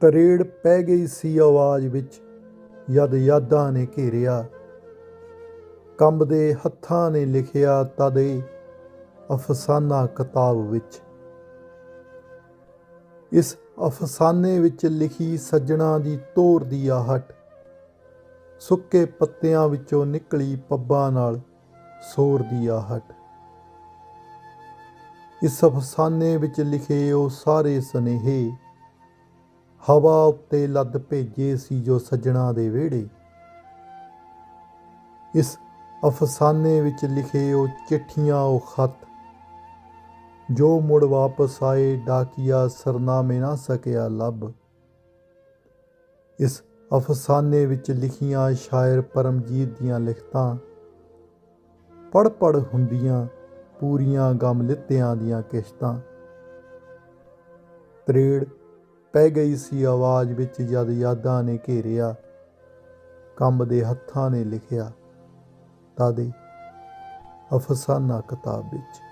ਤਰੇੜ ਪੈ ਗਈ ਸੀ ਆਵਾਜ਼ ਵਿੱਚ। ਯਦ ਯਾਦਾਂ ਨੇ ਘੇਰਿਆ ਕੰਬਦੇ ਹੱਥਾਂ ਨੇ ਲਿਖਿਆ ਤਦੇ ਅਫਸਾਨਾ ਕਿਤਾਬ ਵਿੱਚ। ਇਸ ਅਫਸਾਨੇ ਵਿੱਚ ਲਿਖੀ ਸੱਜਣਾ ਦੀ ਤੋਰ ਦੀ ਆਹਟ, ਸੁੱਕੇ ਪੱਤਿਆਂ ਵਿੱਚੋਂ ਨਿਕਲੀ ਪੱਬਾਂ ਨਾਲ ਸੋਰ ਦੀ ਆਹਟ। ਇਸ ਅਫਸਾਨੇ ਵਿੱਚ ਲਿਖੇ ਉਹ ਸਾਰੇ ਸੁਨੇਹੇ ਹਵਾ ਉੱਤੇ ਲੱਦ ਭੇਜੇ ਸੀ ਜੋ ਸੱਜਣਾ ਦੇ ਵਿਹੜੇ। ਇਸ ਅਫਸਾਨੇ ਵਿੱਚ ਲਿਖੇ ਉਹ ਚਿੱਠੀਆਂ, ਉਹ ਖਤ, ਜੋ ਮੁੜ ਵਾਪਸ ਆਏ ਡਾਕੀਆ ਸਰਨਾਮੇ ਨਾ ਸਕਿਆ ਲੱਭ। ਇਸ ਅਫਸਾਨੇ ਵਿੱਚ ਲਿਖੀਆਂ ਸ਼ਾਇਰ ਪਰਮਜੀਤ ਦੀਆਂ ਲਿਖਤਾਂ ਪੜ ਪੜ ਹੁੰਦੀਆਂ, ਪੂਰੀਆਂ ਗਮ ਲਿੱਤਿਆਂ ਦੀਆਂ ਕਿਸ਼ਤਾਂ। ਤਰੇੜ ਪੈ ਗਈ ਸੀ ਆਵਾਜ਼ ਵਿੱਚ ਜਦ ਯਾਦਾਂ ਨੇ ਘੇਰਿਆ, ਕੰਬ ਦੇ ਹੱਥਾਂ ਨੇ ਲਿਖਿਆ, ਤਾਦੇ ਅਫਸਾਨਾ ਕਿਤਾਬ ਵਿੱਚ।